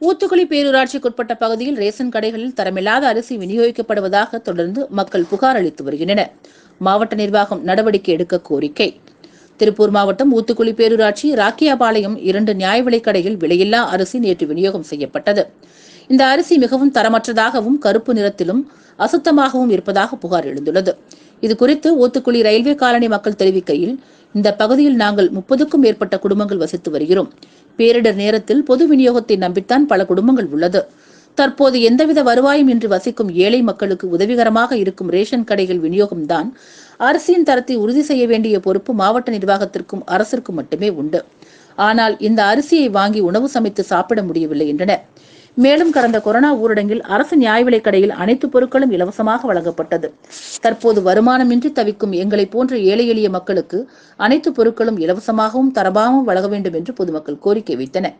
ஊத்துக்குளி பேரூராட்சிக்குட்பட்ட பகுதியில் ரேஷன் கடைகளில் தரமில்லாத அரிசி விநியோகிக்கப்படுவதாக தொடர்ந்து மக்கள் புகார் அளித்து வருகின்றனர். மாவட்ட நிர்வாகம் நடவடிக்கை எடுக்க கோரிக்கை. திருப்பூர் மாவட்டம் ஊத்துக்குளி பேரூராட்சி ராக்கியாபாளையம் இரண்டு நியாய விலைக்கடையில் விலையில்லா அரிசி நேற்று விநியோகம் செய்யப்பட்டது. இந்த அரிசி மிகவும் தரமற்றதாகவும் கருப்பு நிறத்திலும் அசுத்தமாகவும் இருப்பதாக புகார் எழுந்துள்ளது. இது குறித்து ஊத்துக்குளி ரயில்வே காலனி மக்கள் தெரிவிக்கையில் இந்த பகுதியில் நாங்கள் முப்பதுக்கும் மேற்பட்ட குடும்பங்கள் வசித்து வருகிறோம். பேரிடர் நேரத்தில் பொது விநியோகத்தை நம்பித்தான் பல குடும்பங்கள் உள்ளது. தற்போது எந்தவித வருவாயும் இன்றி வசிக்கும் ஏழை மக்களுக்கு உதவிகரமாக இருக்கும் ரேஷன் கடைகள் விநியோகம்தான் அரிசியின் தரத்தை உறுதி செய்ய வேண்டிய பொறுப்பு மாவட்ட நிர்வாகத்திற்கும் அரசிற்கும் மட்டுமே உண்டு. ஆனால் இந்த அரிசியை வாங்கி உணவு சமைத்து சாப்பிட முடியவில்லை என்றனர். மேலும் கடந்த கொரோனா ஊரடங்கில் அரசு நியாய விலைக் கடையில் அனைத்து பொருட்களும் இலவசமாக வழங்கப்பட்டது. தற்போது வருமானமின்றி தவிக்கும் எங்களை போன்ற ஏழை எளிய மக்களுக்கு அனைத்து பொருட்களும் இலவசமாகவும் தரமாகவும் வழங்க வேண்டும் என்று பொதுமக்கள் கோரிக்கை வைத்தனர்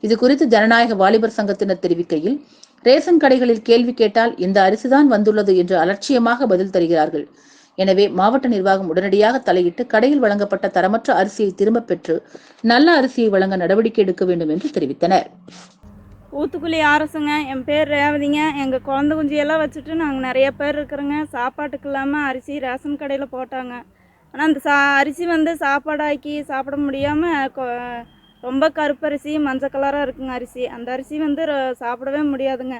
இது குறித்து ஜனநாயக வாலிபர் சங்கத்தினர் தெரிவிக்கையில் ரேஷன் கடைகளில் கேள்வி கேட்டால் இந்த அரிசிதான் வந்துள்ளது என்று அலட்சியமாக பதில் தருகிறார்கள். எனவே மாவட்ட நிர்வாகம் உடனடியாக தலையிட்டு கடையில் வழங்கப்பட்ட தரமற்ற அரிசியை திரும்பப் பெற்று நல்ல அரிசியை வழங்க நடவடிக்கை எடுக்க வேண்டும் என்று தெரிவித்தனர். ஊத்துக்குழி அரசுங்க என் பேர் ரேவதிங்க. எங்கள் குழந்த குஞ்சியெல்லாம் வச்சுட்டு நாங்கள் நிறைய பேர் இருக்கிறோங்க. சாப்பாட்டுக்கு இல்லாமல் அரிசி ரேஷன் கடையில் போட்டாங்க. ஆனால் அந்த சா அரிசி வந்து சாப்பாடாக்கி சாப்பிட முடியாமல் ரொம்ப கருப்பரிசி மஞ்சள் கலராக இருக்குங்க அரிசி. அந்த அரிசி வந்து சாப்பிடவே முடியாதுங்க.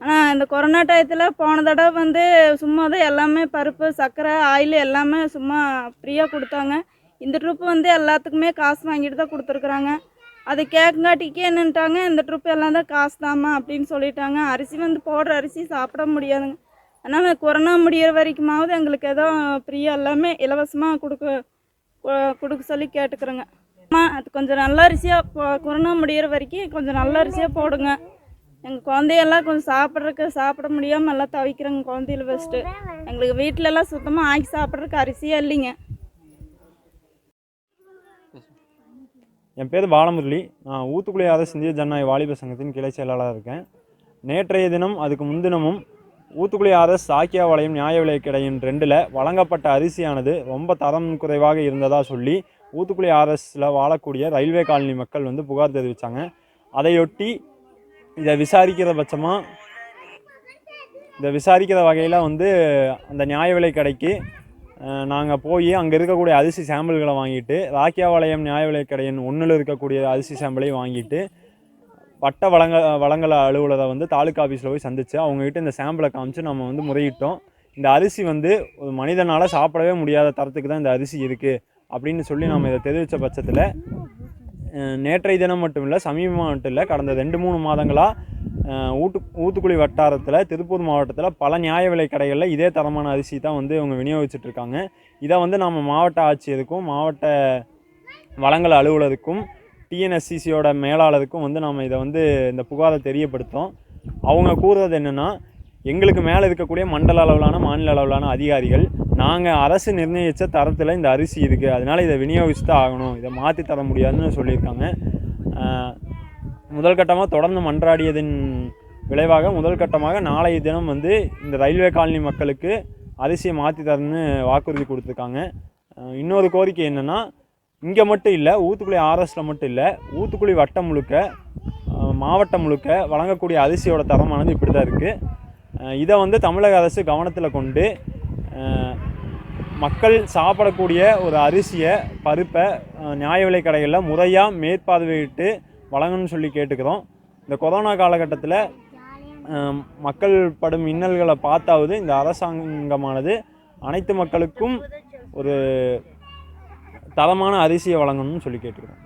ஆனால் இந்த கொரோனா டயத்தில் போன தடவை வந்து சும்மா தான் எல்லாமே பருப்பு சர்க்கரை ஆயில் எல்லாமே சும்மா ஃப்ரீயாக கொடுத்தாங்க. இந்த ட்ரிப்பு வந்து எல்லாத்துக்குமே காசு வாங்கிட்டு தான் கொடுத்துருக்குறாங்க. அது கேட்காட்டிக்கு என்னன்ட்டாங்க இந்த ட்ரிப் எல்லாம் தான் காசு தாம்மா அப்படின்னு சொல்லிட்டாங்க. அரிசி வந்து போடுற அரிசி சாப்பிட முடியாதுங்க. அதனால் கொரோனா முடியிற வரைக்குமாவது எங்களுக்கு ஏதோ ஃப்ரீயாக எல்லாமே இலவசமாக கொடுக்க கொடுக்க சொல்லி கேட்டுக்கிறோங்க. அம்மா அது கொஞ்சம் நல்ல அரிசியாக போ கொரோனா முடியிற வரைக்கும் கொஞ்சம் நல்ல அரிசியாக போடுங்க. எங்கள் குழந்தையெல்லாம் கொஞ்சம் சாப்பிட்றதுக்கு சாப்பிட முடியாமல் எல்லாம் தவிக்கிறோங்க குழந்தையில ஃபஸ்ட்டு எங்களுக்கு வீட்டிலலாம் சுத்தமாக ஆக்கி சாப்பிட்றதுக்கு அரிசியே இல்லைங்க. என் பேர் பாலமுரளி. நான் ஊத்துக்குளி அரசு இந்திய ஜனநாயக வாலிபர் சங்கத்தின் கிளை செயலாளராக இருக்கேன். நேற்றைய தினம் அதுக்கு முன்தினமும் ஊத்துக்குளி அரசு சாக்கியாவாளையம் நியாய விலைக் கடையின் ரெண்டில் வழங்கப்பட்ட அரிசியானது ரொம்ப தரம் குறைவாக இருந்ததாக சொல்லி ஊத்துக்குளி அரசில் வாழக்கூடிய ரயில்வே காலனி மக்கள் வந்து புகார் தெரிவித்தாங்க அதையொட்டி இதை விசாரிக்கிற பட்சமாக இதை விசாரிக்கிற வகையில் வந்து அந்த நியாய விலை கடைக்கு நாங்கள் போய் அங்கே இருக்கக்கூடிய அரிசி சாம்பிள்களை வாங்கிட்டு ராக்கியாபாளையம் நியாய விலைக்கடையின் ஒன்றில் இருக்கக்கூடிய அரிசி சாம்பிளையும் வாங்கிட்டு பட்ட வழங்க வழங்கல் அலுவலரை வந்து தாலுக்கா ஆஃபீஸில் போய் சந்தித்து அவங்ககிட்ட இந்த சாம்பிளை காமிச்சு நம்ம வந்து முறையிட்டோம். இந்த அரிசி வந்து ஒரு மனிதனால் சாப்பிடவே முடியாத தரத்துக்கு தான் இந்த அரிசி இருக்குது அப்படின்னு சொல்லி நம்ம இதை தெரிவித்த பட்சத்தில் நேற்றைய தினம் மட்டும் இல்லை சமீபமாக மட்டும் இல்லை கடந்த ரெண்டு மூணு மாதங்களாக ஊட்டு ஊத்துக்குழி வட்டாரத்தில் திருப்பூர் மாவட்டத்தில் பல நியாய விலை கடைகளில் இதே தரமான அரிசி தான் வந்து இவங்க விநியோகிச்சிட்ருக்காங்க. இதை வந்து நம்ம மாவட்ட ஆட்சியருக்கும் மாவட்ட வளங்கள் அலுவலருக்கும் டிஎன்எஸ்சிசியோட மேலாளருக்கும் வந்து நம்ம இதை வந்து இந்த புகாரை தெரியப்படுத்தோம் அவங்க கூறுறது என்னென்னா எங்களுக்கு மேலே இருக்கக்கூடிய மண்டல அளவிலான மாநில அளவிலான அதிகாரிகள் நாங்கள் அரசு நிர்ணயித்த தரத்தில் இந்த அரிசி இருக்குது அதனால் இதை விநியோகிச்சு தான் ஆகணும். இதை மாற்றி தர முடியாதுன்னு சொல்லியிருக்காங்க. முதல் கட்டமாக தொடர்ந்து மன்றாடியதன் விளைவாக முதல் கட்டமாக நாளைய தினம் வந்து இந்த ரயில்வே காலனி மக்களுக்கு அரிசியை மாற்றி தரணும்னு வாக்குறுதி கொடுத்துருக்காங்க. இன்னொரு கோரிக்கை என்னென்னா இங்கே மட்டும் இல்லை ஊத்துக்குளி ஆர்எஸில் மட்டும் இல்லை ஊத்துக்குழி வட்டம் முழுக்க மாவட்டம் முழுக்க வழங்கக்கூடிய அரிசியோட தரமானது இப்படி தான் இருக்குது இதை வந்து தமிழக அரசு கவனத்தில் கொண்டு மக்கள் சாப்பிடக்கூடிய ஒரு அரிசியை பருப்பை நியாய விலை கடைகளில் முறையாக மேற்பார்வையிட்டு வழங்கணும்னு சொல்லி கேட்டுக்கிறோம். இந்த கொரோனா காலகட்டத்தில் மக்கள் படும் இன்னல்களை பார்த்தாவது இந்த அரசாங்கமானது அனைத்து மக்களுக்கும் ஒரு தரமான அரிசியை வழங்கணும்னு சொல்லி கேட்டுக்கிறோம்.